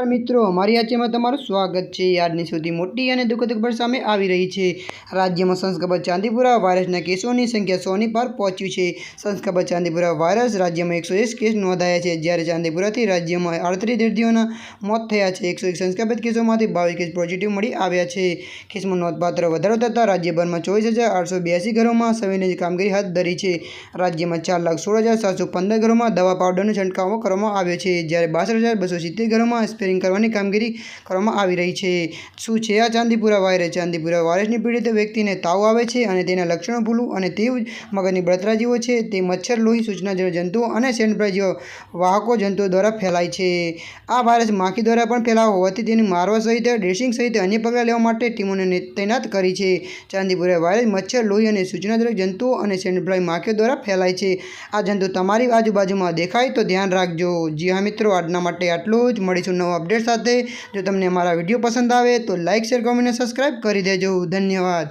નમસ્કાર મિત્રો, મારી આચેમાં તમારું સ્વાગત છે. આજની સૌથી મોટી અને દુઃખદ ખબર સામે આવી રહી છે. રાજ્યમાં સંસ્કબર ચાંદીપુરા વાયરસના કેસોની સંખ્યા સોની પાર પહોંચ્યું છે. સંસ્કબર ચાંદીપુરા વાયરસ રાજ્યમાં એકસો એક કેસ નોંધાયા છે. જ્યારે ચાંદીપુરાથી રાજ્યમાં આડત્રીસ દર્દીઓના મોત થયા છે. એકસો એક સંસ્કાબિત કેસોમાંથી બાવીસ કેસ પોઝિટિવ મળી આવ્યા છે. કેસમાં નોંધપાત્ર વધારો થતાં રાજ્યભરમાં ચોવીસ હજાર આઠસો બ્યાસી ઘરોમાં સવિનય કામગીરી હાથ ધરી છે. રાજ્યમાં ચાર લાખ સોળ હજાર સાતસો પંદર ઘરોમાં દવા પાવડરનો છંટકાવ કરવામાં આવ્યો છે. જ્યારે બાસઠ હજાર બસો સિત્તેર ઘરોમાં સ્પેરિંગ કરવાની કામગીરી કરવામાં આવી રહી છે. શું છે આ ચાંદીપુરા વાયરસ ચાંદીપુરા વાયરસની પીડિત વ્યક્તિને તાવ આવે છે અને તેના લક્ષણો ભૂલું અને તે મગજની બળતરાજીઓ છે. તે મચ્છર, લોહી સૂચના જંતુઓ અને સેન્ડફ્લાય વાહકો જંતુઓ દ્વારા ફેલાય છે. આ વાયરસ માખી દ્વારા પણ ફેલાવો હોવાથી તેની મારવા સહિત, ડ્રેસિંગ સહિત અન્ય પગલાં લેવા માટે ટીમોને તૈનાત કરી છે. ચાંદીપુરા વાયરસ મચ્છર, લોહી અને સૂચનાજનક જંતુઓ અને સેન્ડફ્લાય માખીઓ દ્વારા ફેલાય છે. આ જંતુ તમારી આજુબાજુમાં દેખાય તો ધ્યાન રાખજો. જી હા મિત્રો, આજના માટે આટલું જ. મળીશું નવા અપડેટ સાથે જો તમને અમારા વીડિયો પસંદ આવે તો લાઇક શેર કોમેન્ટ અને સબસ્ક્રાઈબ કરી દેજો. ધન્યવાદ.